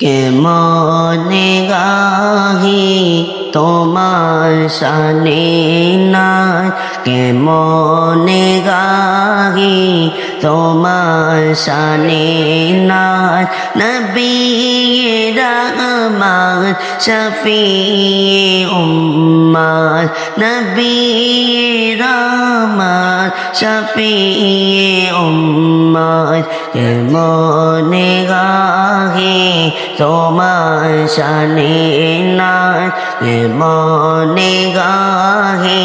কেমনে গাহি তোমার সানে না কেমনে গাহি তোমার শানে নাই নবী রহমান শফি উম্মার। নবী রহমান শফি উম্মার। কেমনে গাহি তোমার শানে নাই মনে গাহে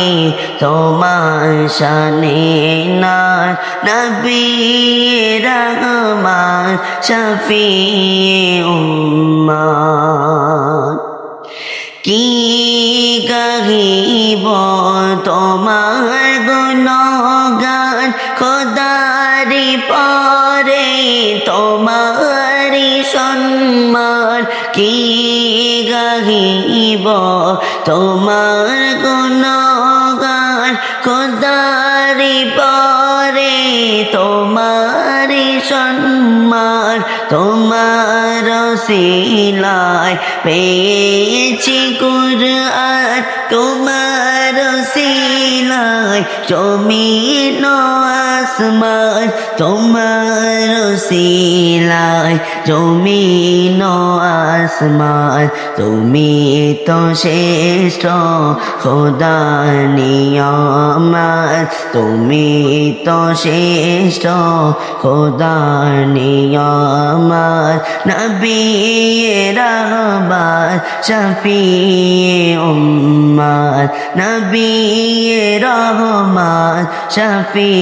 তোমার শানে নাই। নবী রহমান শফি উম্মান কি গাহিব তোমার গুণগান, খোদারি পরে তোমারি সম্মান। কি গাহিব তোমার গুণগান পরে তোমারি সম্মান তোমার শিলায় পেয়েছি কুর আর তোমার শিলায় জমিন আসমান তোমার শিলায় জমিন আসমান তুমি তো শ্রেষ্ঠ খোদা নিয়ামত তুমি তো শ্রেষ্ঠ খোদা নিয়ামত নবী রহমান শফি উম্মত নবী রহমান শফি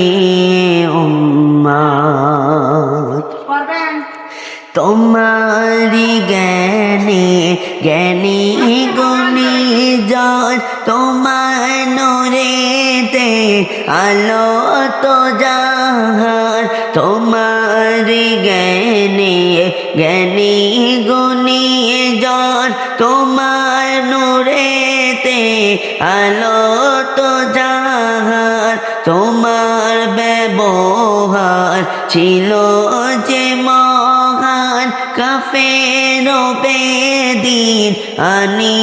উম্মত তোমারি জ্ঞানে জ্ঞানী গুণী জল তোমার নোরেতে আলো তো জাহার তোমারি জ্ঞানে জ্ঞানী গুণী জল তোমার নোরেতে আলো তো জাহার তোমার ব্যবহার ছিল যে মহান কাফের বেদিন। আনি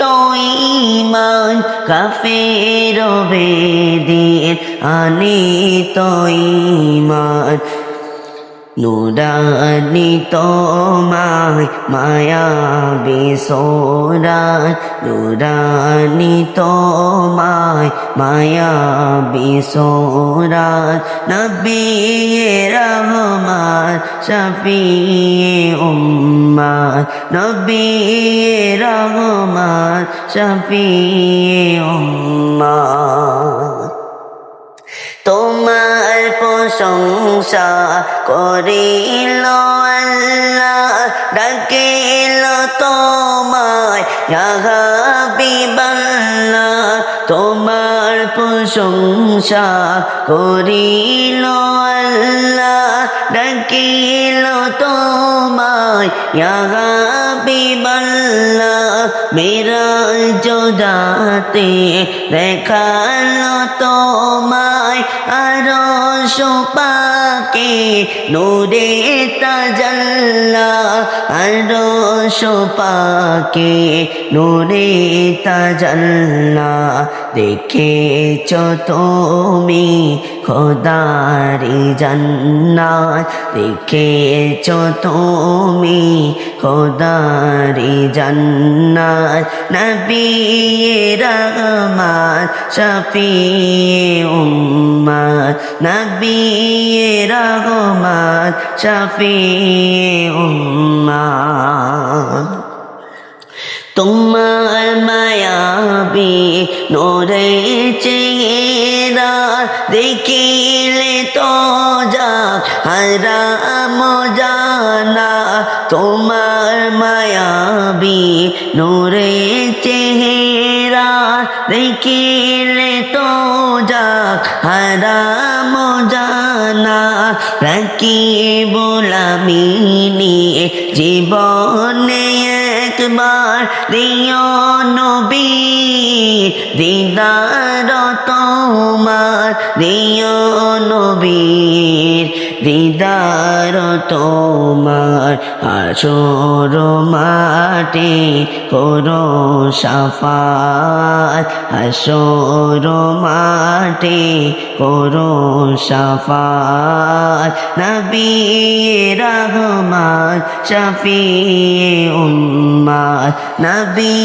তো ইমান কাফের বেদিন। আনি তো ইমান নুরানি তোমায় মায়া বিসোরাত, নুরানি তোমায় মায়া বিসোরাত। নবী রহমান শফি উম্মাত নবী রহমান শফি উম্মাত তোমার প্রশংসা করিল আল্লাহ ডাকিল তোমায় হাবিবাল্লাহ তোমার প্রশংসা করিল আল্লাহ। ডাকিল তোমায় হাবিবাল্লাহ, মেরা জোদাতে দেখাল তোমায়, আরও সোপাকে নূরে তাজাল্লা আরও সোপাকে নূরে তাজাল্লা দেখেছ তুমি খোদারি জান্নাত দেখেছ তুমি? খোদারি জান্নাত নবী রহমান শফি উম্মত। নবী রহমান শফি উম্মত। তোমার মায়াবি নোরে চেহারা দেখিলে তো যা হারাম জানা তোমার মায়াবি নোরে চেহারা দেখিলে তো যা হারাম জানা রাখি বোলামিনি জীবনে একবার দিও নবী দিদার তোমার দিও নবীর দিদার তোমার আসর মাটি করো সাফাত। আসর মাটি করো সাফাত। নবী রহমান শফি উম্মাত নবী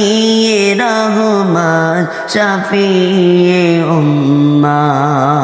রহমান শফি উম্মাত